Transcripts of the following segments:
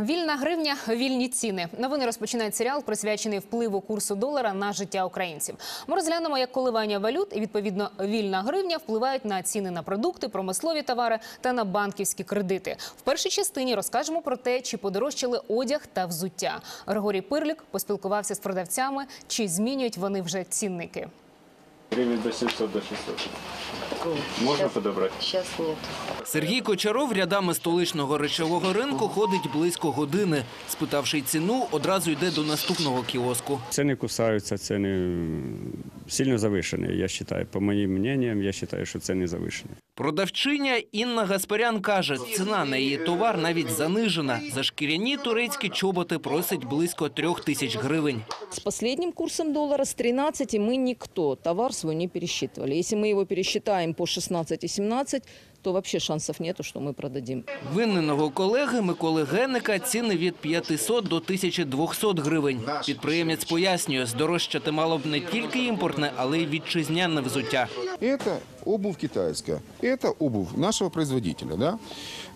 Вільна гривня, вільні ціни. Новини розпочинають серіал, присвячений впливу курсу долара на життя українців. Ми розглянемо, як коливання валют і відповідно вільна гривня впливають на ціни на продукти, промислові товари та на банківські кредити. В першій частині розкажемо про те, чи подорожчали одяг та взуття. Григорій Пирлік поспілкувався з продавцями, чи змінюють вони вже цінники. Гривен до 700 до 600. Можна подобрати? Зараз ні. Сергій Кочаров рядами столичного речового ринку ходить близько години. Спитавши ціну, одразу йде до наступного кіоску. Це не кусаються, це м, сильно завышенные, я считаю. По моим мнениям, я считаю, что цены завышены. Продавчиня Інна Гаспарян каже, ціна на її товар навіть занижена. За шкіряні турецькі чоботи просить близько трьох тисяч гривень. С последним курсом доллара с 13 мы никто товар свой не пересчитывали. Если мы его пересчитаем по 16 и 17, то вообще шансов нету, что мы продадим. Винненого колеги Миколи Генника ціни від 500 до 1200 гривень. Підприємець пояснює, здорожчати мало б не тільки імпортне, але й вітчизняне взуття. Это обувь китайская, это обувь нашего производителя. Да?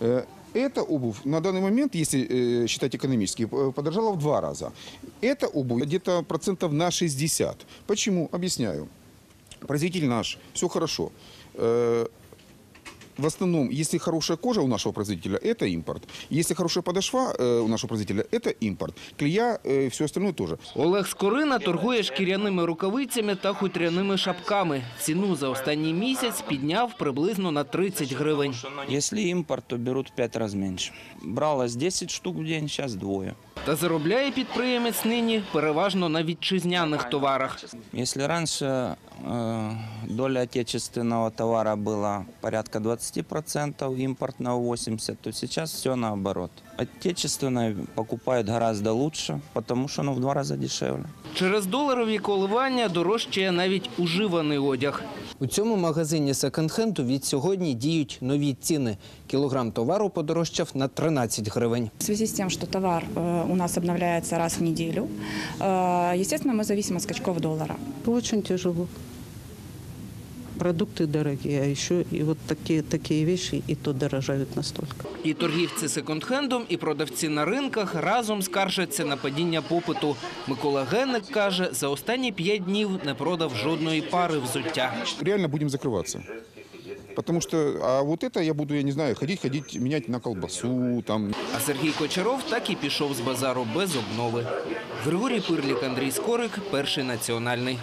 Э, Эта обувь на данный момент, если э, считать экономически, э, подорожала в два раза. Эта обувь где-то процентов на 60. Почему? Объясняю. Производитель наш, все хорошо. Э, В основном, если хорошая кожа у нашего производителя, это импорт. Если хорошая подошва э, у нашего производителя, это импорт. Клея, э, все остальное тоже. Олег Скорина торгує шкіряними рукавицями та хутряними шапками. Ціну за останній місяць підняв приблизно на 30 гривень. Если импорт, то берут в пять раз меньше. Бралось 10 штук в день, сейчас двое. Та заробляє підприємець нині переважно на вітчизняних товарах. Если раньше э, доля отечественного товара была порядка 20%, импортного 80%, то сейчас все наоборот. Отечественное покупают гораздо лучше, потому что оно в два раза дешевле. Через доларові коливання дорожчає навіть уживаний одяг. У цьому магазині секонд-хенду від сьогодні діють нові ціни. Кілограм товару подорожчав на 13 гривень. В связи с тем, что товар э, у нас обновляется раз в неделю, э, естественно, мы зависим от скачков доллара. Очень тяжело. Продукты дорогие, а еще и вот такие, такие вещи и то дорожают настолько. І торгівці секонд-хендом, і продавці на ринках разом скаржаться на падіння попиту. Микола Генник каже, за останні п'ять днів не продав жодної пари взуття. реально будем закрываться. Потому что, а вот это я буду, я не знаю, ходить, ходить, менять на колбасу, там, А Сергій Кочаров так і пішов з базару без обнови. Григорій Пирлік, Андрій Скорик, перший національний.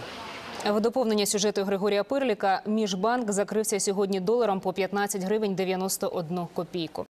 В доповнення сюжету Григорія Пирліка Міжбанк закрився сьогодні доларом по 15 гривень 91 копійку.